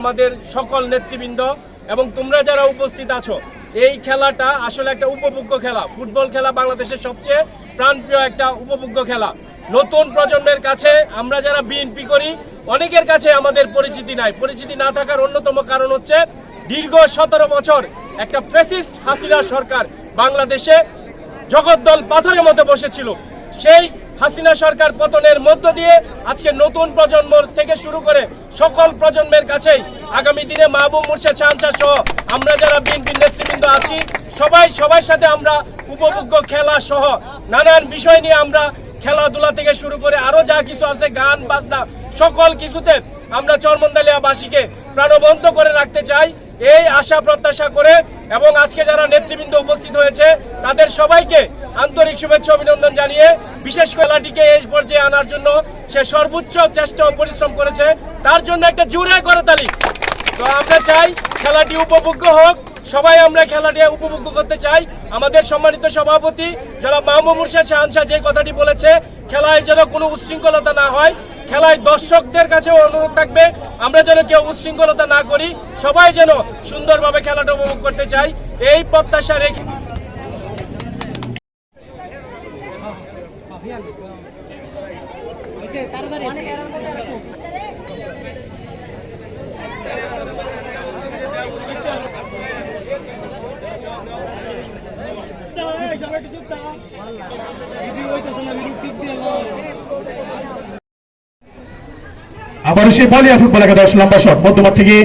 আমাদের সকল নেতৃবৃন্দ এবং তোমরা যারা উপস্থিত আছো, এই খেলাটা আসলে একটা উপভোগ্য খেলা। ফুটবল খেলা বাংলাদেশের সবচেয়ে প্রাণপ্রিয় একটা উপভোগ্য খেলা। নতুন প্রজন্মের কাছে আমরা যারা বিএনপি করি, অনেকের কাছে আমাদের পরিচিতি নাই। পরিচিতি না থাকার অন্যতম কারণ হচ্ছে দীর্ঘ সতেরো বছর একটা ফেসিস্ট হাসিনা সরকার বাংলাদেশে জগদ্দল পাথরের মতো বসেছিল। সেই হাসিনা সরকার পতনের মধ্য দিয়ে আজকে নতুন প্রজন্ম থেকে শুরু করে সকল প্রজন্মের কাছেই আগামী দিনে মাহবুব মুর্শেদ চাঞ্চা সহ আমরা যারা বিএনপির নেতৃবৃন্দ আছি, সবাই সবার সাথে আমরা উপভোগ্য খেলা সহ নানান বিষয় নিয়ে আমরা খেলাধুলা থেকে শুরু করে আরও যা কিছু আছে, গান, বাজনা, সকল কিছুতে আমরা চরমন্দালিয়াবাসীকে প্রাণবন্ত করে রাখতে চাই। এই আশা প্রত্যাশা করে এবং আজকে যারা নেতৃবৃন্দ উপস্থিত হয়েছে, তাদের সবাইকে আন্তরিক শুভেচ্ছা, অভিনন্দন জানিয়ে বিশেষ খেলাটিকে এই পর্যায়ে আনার জন্য সে সর্বোচ্চ চেষ্টা ও পরিশ্রম করেছে। তার জন্য একটা জুড়ে করে করতালি। তো আমরা চাই খেলাটি উপভোগ্য হোক। সবাই আমরা খেলাটি উপভোগ করতে চাই। আমাদের সম্মানিত সভাপতি যারা মাহমুদ মুর্শেদ শাহানশাহ যে কথাটি বলেছে খেলায় যেন কোনো উচ্ছৃঙ্খলতা না হয় খেলায় দর্শকদের কাছেও অনুরোধ থাকবে আমরা যেন কেউ উচ্ছৃঙ্খলতা না করি সবাই যেন সুন্দরভাবে খেলাটা উপভোগ করতে চাই। এই প্রত্যাশা রেখে আবারও সেই বলিয়া ফুটবল একাদশ লম্বা শট, মধ্যমাঠ থেকে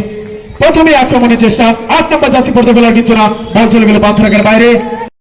প্রথমে আক্রমণের চেষ্টা। আট নম্বর জাসি পড়তে পেলার কিন্তু না বল চলে গেল পাথর বাইরে।